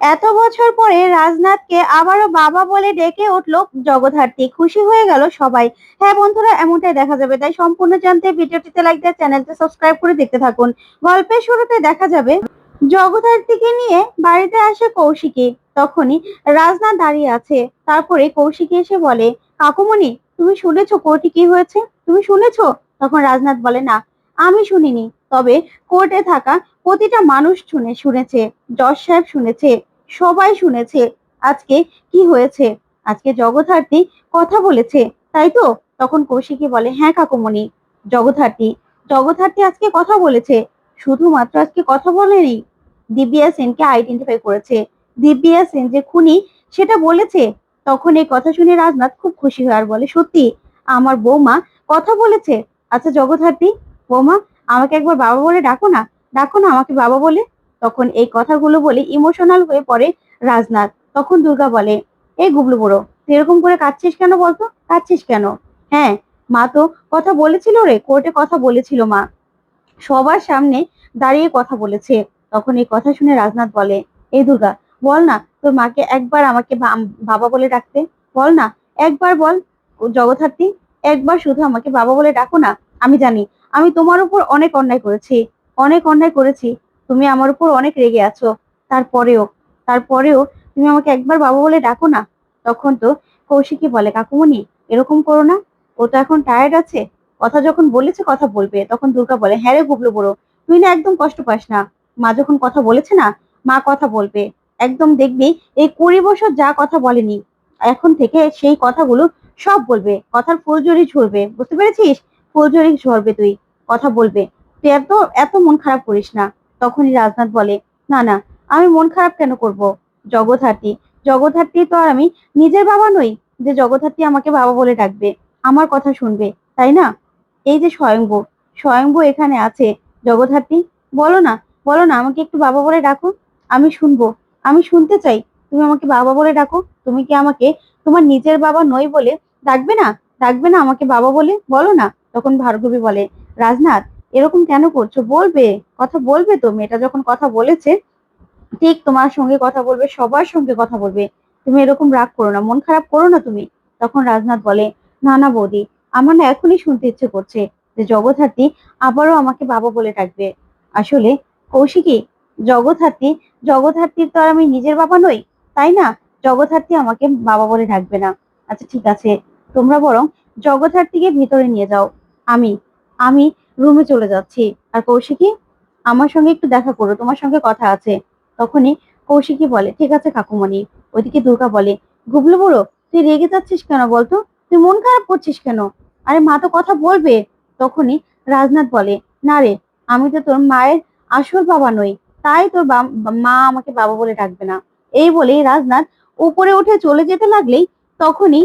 এত বছর পরে রাজনাথকে আবারও বাবা বলে ডেকে উঠল জগদ্ধাত্রী। খুশি হয়ে গেল সবাই। হ্যাঁ বন্ধুরা, এমনটাই দেখা যাবে। তাই সম্পূর্ণ জানতে ভিডিওটিতে লাইক দিয়ে চ্যানেলটি সাবস্ক্রাইব করে দেখতে থাকুন। গল্পের শুরুতে দেখা যাবে জগদ্ধাত্রীকে নিয়ে বাড়িতে আসে কৌশিকী। তখনই রাজনাথ দাঁড়িয়ে আছে। তারপরে কৌশিকী এসে বলে, কাকুমণি, তুমি শুনেছো কোর্টে কি হয়েছে? তুমি শুনেছো? তখন রাজনাথ বলে, না, আমি শুনিনি। তবে কোর্টে থাকা প্রতিটা মানুষ শুনে শুনেছে, জজ সাহেব শুনেছে, সবাই শুনেছে, আজকে কি হয়েছে? আজকে জগদ্ধাত্রী কথা বলেছে, তাই তো? তখন কৌশিকী বলে হ্যাঁ কাকুমণি, জগদ্ধাত্রী জগদ্ধাত্রী আজকে কথা বলেছে, শুধুমাত্র আজকে কথা বলেনি। দিব্যা সেনকে আইডেন্টিফাই করেছে। দিব্যা সেন যে খুনি, সেটা বলেছে। তখন এই কথা শুনে রাজনাথ খুব খুশি হয় আর বলে, সত্যি, আমার বৌমা কথা বলেছে? আচ্ছা জগদ্ধাত্রী, বৌমা আমাকে একবার বাবা বলে ডাকো না ডাকো না আমাকে বাবা বলে। তখন এই কথাগুলো বলে ইমোশনাল হয়ে পড়ে রাজনাথ। তখন দুর্গা বলে এই গুবলু বুড়ো, তুই এরকম করে কাঁদছিস কেন বলতো? কাঁদছিস কেন? হ্যাঁ মা তো কথা বলেছিল রে, কোর্টে কথা বলেছিল মা। সবার সামনে দাঁড়িয়ে কথা বলেছে। তখন এই কথা শুনে রাজনাথ বলে এই দুর্গা, বল না, তোর মাকে একবার আমাকে বাবা বলে ডাকতে। বল না, একবার বল, জগদ্ধাত্রী, একবার শুধু আমাকে বাবা বলে ডাকো না, আমি জানি। আমি তোমার উপর অনেক অন্যায় করেছি, অনেক অন্যায় করেছি। তুমি আমার উপর অনেক রেগে আছো। তারপরেও তারপরেও তুমি আমাকে একবার বাবা বলে ডাকো না? তখন তো কৌশিকী বলে, কাকুমণি, এরকম করো না। ও তো এখন টায়ার্ড আছে। কথা যখন বলেছে, কথা বলবে। তখন দুর্গা বলে হ্যাঁ রে গুবলু বড়ো, তুই না একদম কষ্ট পাস না। মা যখন কথা বলেছে না, মা কথা বলবে। একদম দেখবি, এই কুড়ি বছর যা কথা বলেনি, এখন থেকে সেই কথাগুলো সব বলবে। কথার ফুলঝুরি ঝরবে বুঝতে পেরেছিস? ফুলঝুরি ঝরবে তুই, কথা বলবে। তুই এত এত মন খারাপ করিস না। তখনই রাজনাথ বলে, না না, আমি মন খারাপ কেন করব? জগদ্ধাত্রী জগদ্ধাত্রী তো আর আমি নিজের বাবা নই, যে জগদ্ধাত্রী আমাকে বাবা বলে ডাকবে, আমার কথা শুনবে, তাই না? এই যে স্বয়ংভূ স্বয়ংভূ এখানে আছে। জগদ্ধাত্রী, বলো না বলো না, আমাকে একটু বাবা বলে ডাকো, আমি শুনব, আমি শুনতে চাই, তুমি আমাকে বাবা বলে ডাকো, তুমি কি আমাকে তোমার নিজের বাবা নই বলে ডাকবে না? ডাকবে না আমাকে বাবা বলে? বলো না। তখন ভার্গবী বলে, রাজনাথ, এরকম কেন করছ? বলবে, কথা বলবে তো, মেয়েটা যখন কথা বলেছে, ঠিক তোমার সঙ্গে কথা বলবে, সবার সঙ্গে কথা বলবে। তুমি এরকম রাগ করো না, মন খারাপ করো না তুমি। তখন রাজনাথ বলে, না না বৌদি, আমার না এখনই শুনতে ইচ্ছে করছে যে জগদ্ধাত্রী আবারও আমাকে বাবা বলে ডাকবে। আসলে কৌশিকী, জগদ্ধাত্রী, জগদ্ধাত্রীর তো আর আমি নিজের বাবা নই, তাই না? জগদ্ধাত্রী আমাকে বাবা বলে ডাকবে না। আচ্ছা ঠিক আছে, তোমরা বরং জগদ্ধাত্রীকে ভিতরে নিয়ে যাও। আমি আমি রুমে চলে যাচ্ছি। আর কৌশিকী, আমার সঙ্গে একটু দেখা করো, তোমার সঙ্গে কথা আছে। তখনই কৌশিকী বলে, ঠিক আছে কাকুমণি। ওইদিকে দুর্গা বলে, গুবলু বুড়ো, তুই রেগে যাচ্ছিস কেন বলতো? তুই মন খারাপ করছিস কেন? আরে মা তো কথা বলবে। তখনই রাজনাথ বলে, না রে, আমি তো তোর মায়ের আসল বাবা নই। তাই তোর মা আমাকে বাবা বলে ডাকবে না। এই বলেই রাজনাথ উপরে উঠে চলে যেতে লাগলেই তখনই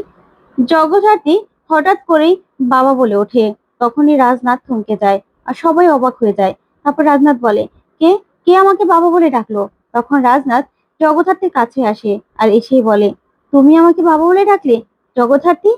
জগদ্ধাত্রী হঠাৎ করেই বাবা বলে ওঠে। তখনই রাজনাথ থমকে যায় আর সবাই অবাক হয়ে যায়। তারপর রাজনাথ বলে, কে? কে আমাকে বাবা বলে ডাকলো? তখন রাজনাথ জগদ্ধাত্রীর কাছে আসে আর এসেই বলে, তুমি আমাকে বাবা বলে ডাকলে? জগদ্ধাত্রী?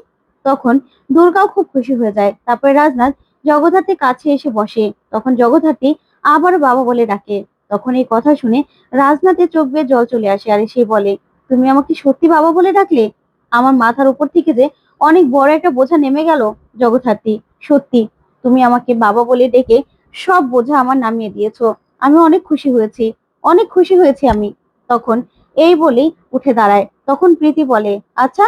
তখন দুর্গাও খুব খুশি হয়ে যায়। তারপরে রাজনাথ জগদ্ধাত্রীর কাছে এসে বসে। তখন জগদ্ধাত্রী আবারও বাবা বলে ডাকে। তখন এই কথা শুনে রাজনাথের চোখ বেয়ে জল চলে আসে আর সে বলে, তুমি আমাকে সত্যি বাবা বলে ডাকলে? আমার মাথার উপর থেকে যে অনেক বড় একটা বোঝা নেমে গেল, জগদ্ধাত্রী। সত্যি, তুমি আমাকে বাবা বলে ডেকে সব বোঝা আমার নামিয়ে দিয়েছ। আমি অনেক খুশি হয়েছি, অনেক খুশি হয়েছি আমি। তখন এই বলেই উঠে দাঁড়ায়। তখন প্রীতি বলে আচ্ছা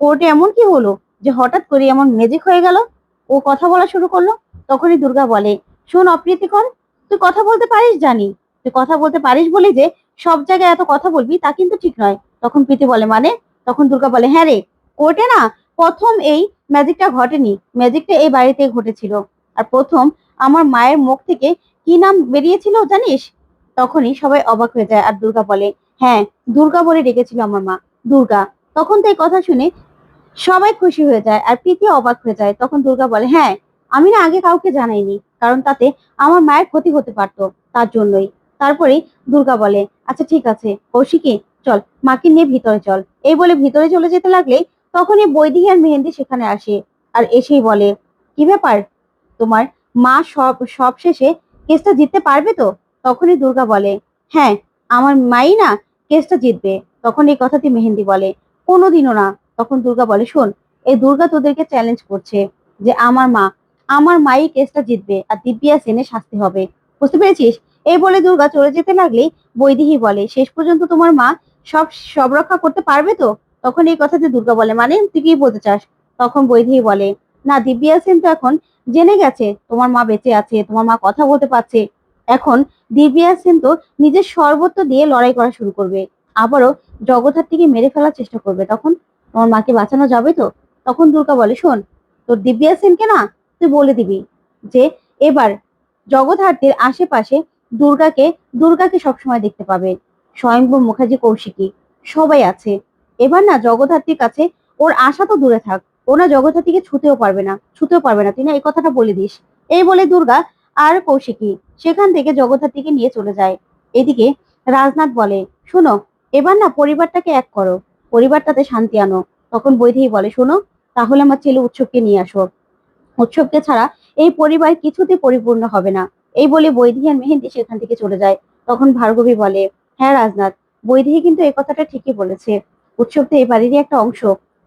কোর্টে এমন কি হলো যে হঠাৎ করে এমন মেজিক হয়ে গেল? ও কথা বলা শুরু করল। তখনই দুর্গা বলে, শোন অপ্রীতিকর, তুই কথা বলতে পারিস জানি। তুই কথা বলতে পারিস বলি যে সব জায়গায় এত কথা বলবি তা কিন্তু ঠিক নয়। তখন প্রীতি বলে মানে? তখন দুর্গা বলে হ্যাঁ রে কোর্টে না, প্রথম এই ম্যাজিকটা ঘটেনি। ম্যাজিকটা এই বাড়িতে ঘটেছিল। আর প্রথম আমার মায়ের মুখ থেকে কি নাম বেরিয়েছিল জানিস? তখনই সবাই অবাক হয়ে যায় আর দুর্গা বলে হ্যাঁ দুর্গা বলে ডেকেছিল আমার মা। দুর্গা। তখন তো এই কথা শুনে সবাই খুশি হয়ে যায় আর প্রীতি অবাক হয়ে যায়। তখন দুর্গা বলে হ্যাঁ আমি না আগে কাউকে জানাইনি, কারণ তাতে আমার মায়ের ক্ষতি হতে পারতো তার জন্যই। তারপরে দুর্গা বলে আচ্ছা ঠিক আছে, কৌশিকী, চল, মাকে নিয়ে ভিতরে চল। এই বলে ভিতরে চলে যেতে লাগলেই তখনই বৈদিক আর মেহেন্দি সেখানে আসে আর এসেই বলে, কি ব্যাপার? তোমার মা সব সব শেষে কেসটা জিততে পারবে তো? তখনই দুর্গা বলে হ্যাঁ আমার মাই না কেসটা জিতবে। তখন এই কথাটি মেহেন্দি বলে, কোনোদিনও না। তখন দুর্গা বলে, শোন, এই দুর্গা তোদেরকে চ্যালেঞ্জ করছে যে আমার মা, আমার মাই কেসটা জিতবে আর দিব্যা সেনের শাস্তি হবে। বুঝতে পেরেছিস? এই বলে দুর্গা চলে যেতে লাগলেই বৈদেহী বলে, শেষ পর্যন্ত তোমার মা সব সব রক্ষা করতে পারবে তো? তখন এই কথাতে দুর্গা বলে মানে তুই কি বলতে চাস? তখন বৈদেহী বলে, না, দিব্যা সেন তো এখন? জেনে গেছে, তোমার মা বেঁচে আছে, তোমার মা কথা বলতে পারছে। এখন দিব্যা সেন তো নিজের সর্বত্র দিয়ে লড়াই করা শুরু করবে। আবারও জগদ্ধাত্রীকে মেরে ফেলার চেষ্টা করবে তখন? তোমার মাকে বাঁচানো যাবে তো? তখন দুর্গা বলে, শোন, তোর দিব্যা সেনকে না? তুই বলে দিবি যে, এবার জগদ্ধাত্রীর আশেপাশে দুর্গাকে দুর্গাকে সবসময় দেখতে পাবে। স্বয়ংভূ মুখার্জি কৌশিকী, সবাই আছে। এবার না জগদ্ধাত্রীর কাছে ওর আশা তো দূরে থাক। ও না জগদ্ধাত্রীকে ছুতেও পারবে না, ছুতেও পারবে না। তুই না এই কথাটা বলে দিস। এই বলে দুর্গা আর কৌশিকী সেখান থেকে জগদ্ধাত্রীকে নিয়ে চলে যায়। এদিকে রাজনাথ বলে, শোনো, এবার না পরিবারটাকে এক করো। পরিবারটাতে শান্তি আনো। তখন বৈদেহী বলে, শোনো, তাহলে আমার ছেলে উৎসবকে নিয়ে আসো। উৎসবকে ছাড়া এই পরিবার কিছুতে পরিপূর্ণ হবে না। এই বলে বৈধি আর মেহেন্দি সেখান থেকে চলে যায়। তখন ভার্গবী বলে হ্যাঁ রাজনাথ বৈধি কিন্তু এই কথাটা ঠিকই বলেছে। উৎসব তো এই বাড়িরই একটা অংশ।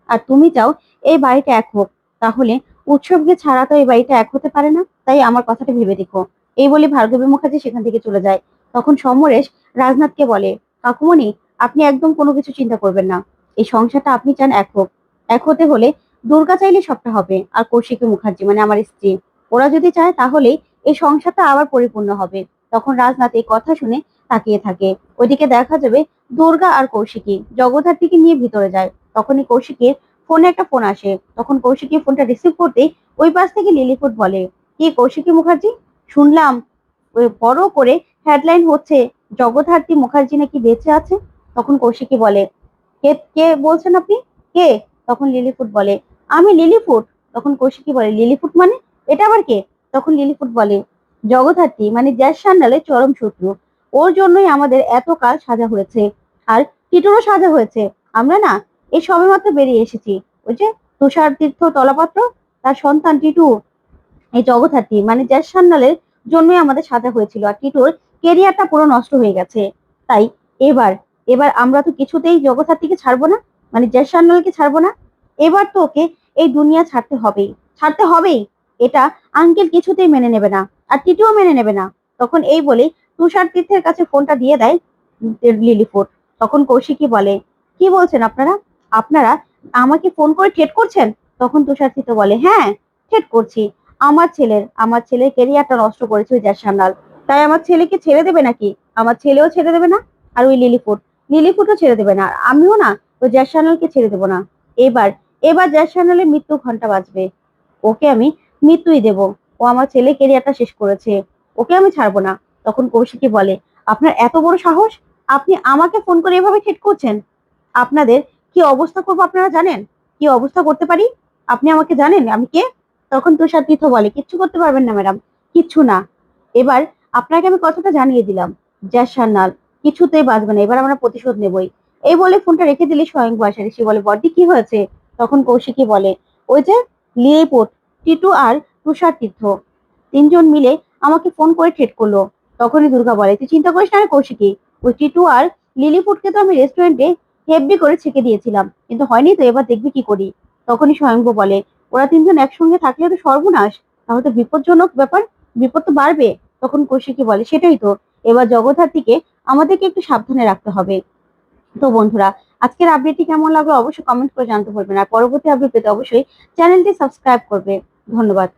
আর তুমি চাও এই বাড়িটা এক হোক, তাহলে উৎসবকে ছাড়া তো এই বাড়িটা এক হতে পারে না। তাই আমার কথাটা ভেবে দেখো। এই বলে ভার্গবী মুখার্জি সেখান থেকে চলে যায়। তখন সমরেশ রাজনাথকে বলে, কাকুমণি, আপনি একদম কোনো কিছু চিন্তা করবেন না। এই সংসারটা আপনি চান এক হোক। এক হতে হলে দুর্গা চাইলে সবটা হবে, আর কৌশিকী মুখার্জি মানে আমার স্ত্রী। ওরা যদি চায় তাহলেই এই সংসারটা আবার পরিপূর্ণ হবে। তখন রাজনাথ এই কথা শুনে তাকিয়ে থাকে। ওইদিকে দেখা যাবে দুর্গা আর কৌশিকী জগদ্ধাত্রীকে নিয়ে ভিতরে যায়। তখনই কৌশিকীর ফোনে একটা ফোন আসে। তখন কৌশিকী ফোনটা রিসিভ করতেই ওই পাশ থেকে লিলিফুট বলে, কি কৌশিকী মুখার্জি? শুনলাম বড় করে হেডলাইন হচ্ছে, জগদ্ধাত্রী মুখার্জি নাকি বেঁচে আছে? তখন কৌশিকী বলে, কে কে বলছেন আপনি? কে? তখন লিলিফুট বলে, আমি লিলিফুট তখন কৌশিকী বলে লিলিফুট মানে? এটা আবার কে? তখন লিলিফুট বলে, জগদ্ধাত্রী মানে জ্যাস সান্ডালের চরম শত্রু। ওর জন্যই আমাদের এত কাল সাজা হয়েছে। আর টিটুরও সাজা হয়েছে। আমরা না এই সবেমাত্র বেরিয়ে এসেছি। ওই যে তুষার তীর্থ তলাপাত্র, তার সন্তান টিটু, এই জগদ্ধাত্রী মানে জ্যাস সান্ডালের জন্যই আমাদের সাজা হয়েছিল। আর টিটুর কেরিয়ারটা পুরো নষ্ট হয়ে গেছে। তাই এবার এবার আমরা তো কিছুতেই জগদ্ধাত্রীকে ছাড়বো না মানে জ্যাস সান্ডালকে ছাড়বো না। এবার তো ওকে এই দুনিয়া ছাড়তে হবেই ছাড়তে হবেই। এটা আঙ্কেল কিছুতেই মেনে নেবে না, আর টিটুও মেনে নেবে না। তখন এই বলে তুষার তীর্থের কাছে ফোনটা দিয়ে দেয় লিলিফুট তখন কৌশিকী বলে, কি বলছেন আপনারা? আপনারা আমাকে ফোন করে ঠেট করছেন? তখন তুষার তীর্থ বলে হ্যাঁ ঠেট করছি। আমার ছেলের আমার ছেলের কেরিয়ারটা নষ্ট করেছে ওই জ্যাসান্নাল তাই আমার ছেলেকে ছেড়ে দেবে নাকি? আমার ছেলেও ছেড়ে দেবে না? আর ওই লিলিফুট। লিলিফুটও ছেড়ে দেবে না। আর আমিও না, ওই জ্যাসান্নালকে ছেড়ে দেবো না। এবার এবার জ্যাসান্নালের মৃত্যু ঘণ্টা বাজবে। ওকে আমি মৃত্যুই দেব। ও আমার ছেলে কেরিয়ারটা শেষ করেছে। ওকে আমি ছাড়বো না। তখন কৌশিকী বলে, আপনার এত বড় সাহস? আপনি আমাকে ফোন করে এভাবে ঠেট করছেন? আপনাদের কি অবস্থা করব আপনারা জানেন? কি অবস্থা করতে পারি? আপনি আমাকে জানেন আমি কে? তখন তুষার তীর্থ বলে, কিচ্ছু করতে পারবেন না ম্যাডাম, কিচ্ছু না। এবার আপনাকে আমি কথাটা জানিয়ে দিলাম জ্যাস সান্নাল কিছুতেই বাঁচবে না, এবার আমরা প্রতিশোধ নেবই। এই বলে ফোনটা রেখে দিলে স্বয়ং বয়সা ঋষি বলে বডি কি হয়েছে? তখন কৌশিকী বলে, ওই যে লিয়েপোর্ট টিটু আর তুষার তীর্থ তিনজন মিলে আমাকে ফোন করে ঠেট করল। তখনই দুর্গা বলে, তুই চিন্তা করিস না কৌশিকী ওই টিটু আর লিলিফুটকে তো আমি রেস্টুরেন্টে হেব্বি করে ছেঁকে দিয়েছিলাম। কিন্তু হয়নি তো, এবার দেখবি কি করি। তখনই স্বয়ংভু বলে, ওরা তিনজন একসঙ্গে থাকলে তো সর্বনাশ। তাহলে তো বিপজ্জনক ব্যাপার। বিপদ তো বাড়বে। তখন কৌশিকী বলে, সেটাই তো। এবার জগদ্ধাত্রীকে আমাদেরকে একটু সাবধানে রাখতে হবে। তো বন্ধুরা, আজকের আপডেটটি কেমন লাগল অবশ্যই কমেন্ট করে জানতে পারবেন আর পরবর্তী আপডেট পেতে অবশ্যই চ্যানেলটি সাবস্ক্রাইব করবে। ধন্যবাদ।